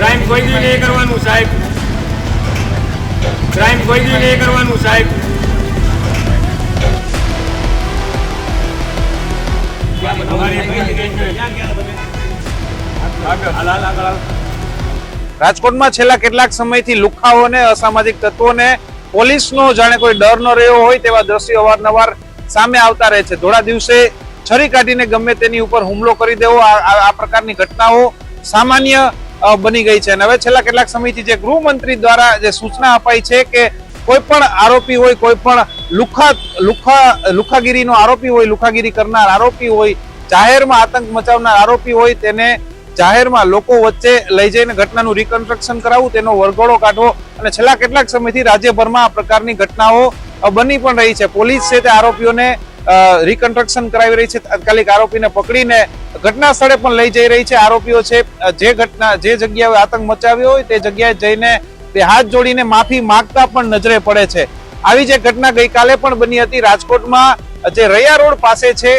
Crime કોઈ દી નહીં કરવાનું, સાહેબ ક્રાઇમ કોઈ દી નહીં કરવાનું, સાહેબ. રાજકોટમાં છેલ્લા કેટલાક સમયથી લુખાઓને અસામાજિક તત્વોને પોલીસનો જાણે કોઈ ડર ન રહ્યો હોય તેવા દ્રશ્યો અવારનવાર સામે આવતા રહે છે થોડા દિવસે છરી કાઢીને ગમે તેની ઉપર હુમલો કરી દેવો આ પ્રકારની ઘટનાઓ સામાન્ય બની ગઈ છે. અને હવે છેલ્લા કેટલાક સમયથી જે ગૃહમંત્રી દ્વારા જે સૂચના અપાઈ છે કે કોઈ પણ આરોપી હોય, કોઈ પણ લુખા લુખા, લુખાગીરીનો આરોપી હોય, લુખાગીરી કરનાર આરોપી હોય, જાહેરમાં આતંક મચાવનાર આરોપી હોય, તેને જાહેરમાં લોકો વચ્ચે લઈ જઈને ઘટનાનું રિકન્સ્ટ્રક્શન કરાવવું, તેનો વરઘોડો કાઢવો અને છેલ્લા કેટલાક સમયથી રાજ્યભરમાં આ પ્રકારની ઘટનાઓ બની પણ રહી છે. પોલીસ છે તે આરોપીઓને રિકન્સ્ટ્રક્શન કરાવી રહી છે. તાત્કાલિક આરોપીને પકડીને ઘટના સ્થળે પણ લઈ જઈ રહી છે. આરોપીઓ છે જે ઘટના, જે જગ્યાએ આતંક મચાવ્યો હોય તે જગ્યાએ જઈને તે હાથ જોડીને માફી માંગતા પણ નજરે પડે છે. આવી જે ઘટના ગઈકાલે પણ બની હતી રાજકોટમાં, જે રૈયા રોડ પાસે છે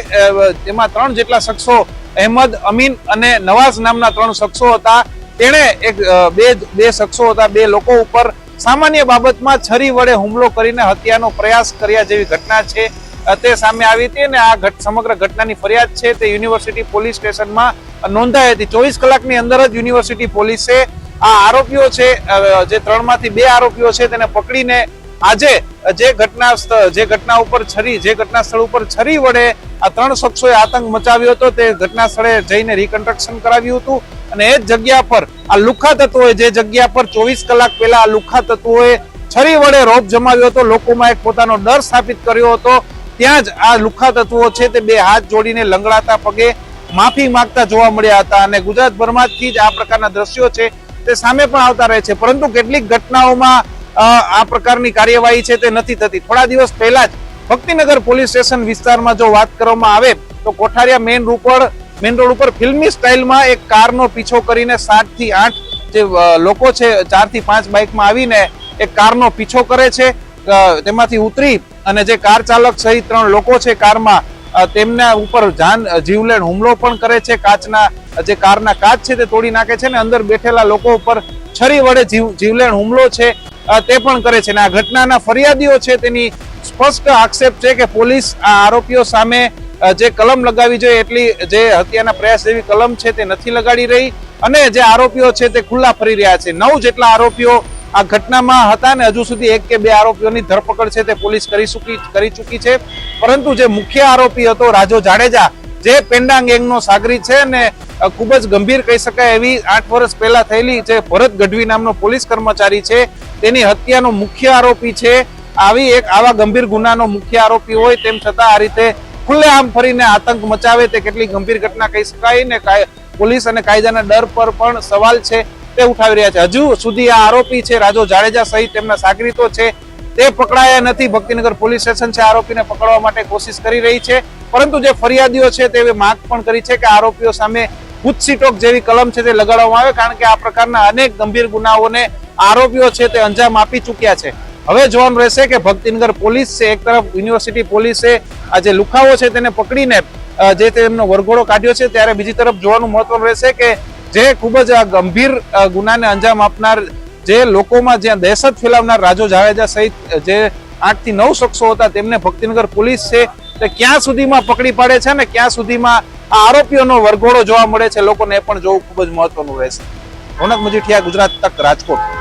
તેમાં ત્રણ જેટલા શખ્સો, અહેમદ, અમીન અને નવાઝ નામના ત્રણ શખ્સો હતા. તેણે એક બે બે શખ્સો હતા, બે લોકો ઉપર સામાન્ય બાબતમાં છરી વડે હુમલો કરીને હત્યાનો પ્રયાસ કર્યા જેવી ઘટના છે. તે સામે આવી હતી અને આ સમગ્ર ઘટનાની ફરિયાદ છે તે યુનિવર્સિટી પોલીસ સ્ટેશનમાં નોંધાઈ હતી. ચોવીસ કલાકની અંદર જ યુનિવર્સિટી પોલીસે આ આરોપીઓ છે જે ત્રણમાંથી બે આરોપીઓ છે તેને પકડીને આજે જે ઘટના જે ઘટના ઉપર છરી જે ઘટના સ્થળ ઉપર છરી વડે આ ત્રણ શખ્સોએ આતંક મચાવ્યો હતો. તે ઘટના સ્થળે જઈને રિકન્સ્ટ્રક્શન કરાવ્યું હતું અને એ જ જગ્યા પર આ લુખા તત્વોએ જે જગ્યા પર ચોવીસ કલાક પહેલા આ લુખા તત્વોએ છરી વડે રોપ જમાવ્યો હતો. લોકોમાં એક પોતાનો ડર સ્થાપિત કર્યો હતો. ત્યાં જ આ લુખા તત્વો છે તે બે હાથ જોડીને લંગડાતા પગે માફી માંગતા જોવા મળ્યા હતા અને ગુજરાતભરમાંથી જ આ પ્રકારના દ્રશ્યો છે તે સામે પણ આવતા રહે છે. પરંતુ કેટલીક ઘટનાઓમાં આ પ્રકારની કાર્યવાહી છે તે નથી થતી. થોડા દિવસ પહેલા જ ભક્તિનગર પોલીસ સ્ટેશન વિસ્તારમાં જો વાત કરવામાં આવે, તો Kothariya main road main road ઉપર ફિલ્મી સ્ટાઇલમાં એક કારનો પીછો કરીને સાતથી આઠ જે લોકો છે, ચારથી પાંચ બાઇકમાં આવીને એક કારનો પીછો કરે છે. તેમાંથી ઉતરી અને જે કાર ચાલક સહિત ત્રણ લોકો છે કારમાં તેમના ઉપર જાન જીવલેણ હુમલો પણ કરે છે. કાચના જે કારના કાચ છે તે તોડી નાખે છે ને અંદર બેઠેલા લોકો ઉપર છરી વડે જીવ, જીવલેણ હુમલો છે તે પણ કરે છે. અને આ ઘટનાના ફરિયાદીઓ છે તેની સ્પષ્ટ આક્ષેપ છે કે પોલીસ આ આરોપીઓ સામે જે કલમ લગાવી જોઈએ એટલી, જે હત્યાના પ્રયાસ જેવી કલમ છે તે નથી લગાડી રહી અને જે આરોપીઓ છે તે ખુલ્લા ફરી રહ્યા છે. નવ જેટલા આરોપીઓ આ ઘટનામાં હતા ને હજુ સુધી એક કે બે આરોપીઓની ધરપકડ છે તે પોલીસ કરી ચૂકી કરી ચૂકી છે. પરંતુ જે મુખ્ય આરોપી હતો રાજો જાડેજા, જે પેન્ડાંગ ગેંગનો સાગરી છે ને ખૂબ જ ગંભીર કહી શકાય એવી આઠ વર્ષ પહેલા થયેલી જે ભરત ગઢવી નામનો પોલીસ કર્મચારી છે, તેની હત્યાનો મુખ્ય આરોપી છે. આવી એક આવા ગંભીર ગુનાનો મુખ્ય આરોપી હોય તેમ છતાં આ રીતે ખુલ્લેઆમ ફરીને આતંક મચાવે તે કેટલી ગંભીર ઘટના કહી શકાય ને પોલીસ અને કાયદાના ડર પર પણ સવાલ છે. તે ઉઠાવી રહ્યા છે. હજુ સુધી આ આરોપી છે, રાજો જાડેજા સહિત તેમના સાગરીતો છે. તે પકડાયા નથી. ભક્તિનગર પોલીસ સ્ટેશન છે. આરોપીને પકડવા માટે કોશિશ કરી રહી છે. પરંતુ જે ફરિયાદીઓ છે તે માંગ પણ કરી છે કે આરોપીઓ સામે કુત્સીટોક જેવી કલમ છે તે લગાડવામાં આવે, કારણ કે આ પ્રકારના અનેક ગંભીર ગુનાઓને આરોપીઓ છે તે અંજામ આપી ચૂક્યા છે. હવે જોવાનું રહેશે કે ભક્તિનગર પોલીસ છે, એક તરફ યુનિવર્સિટી પોલીસે આ જે લુખાઓ છે તેને પકડીને જે તેમનો વરઘોડો કાઢ્યો છે, ત્યારે બીજી તરફ જોવાનું મહત્વનું રહેશે કે જે ખૂબ જ ગંભીર ગુનાને અંજામ આપનાર જે લોકોમાં જ્યાં દહેશત ફેલાવનાર રાજો જાડેજા સહિત જે આઠથી નવ શખ્સો હતા, તેમને ભક્તિનગર પોલીસ છે, તે ક્યાં સુધીમાં પકડી પાડે છે ને ક્યાં સુધીમાં આ આરોપીઓનો વરઘોડો જોવા મળે છે, લોકોને એ પણ જોવું ખૂબ જ મહત્વનું રહેશે. રોનક મજીઠિયા, ગુજરાત તક, રાજકોટ.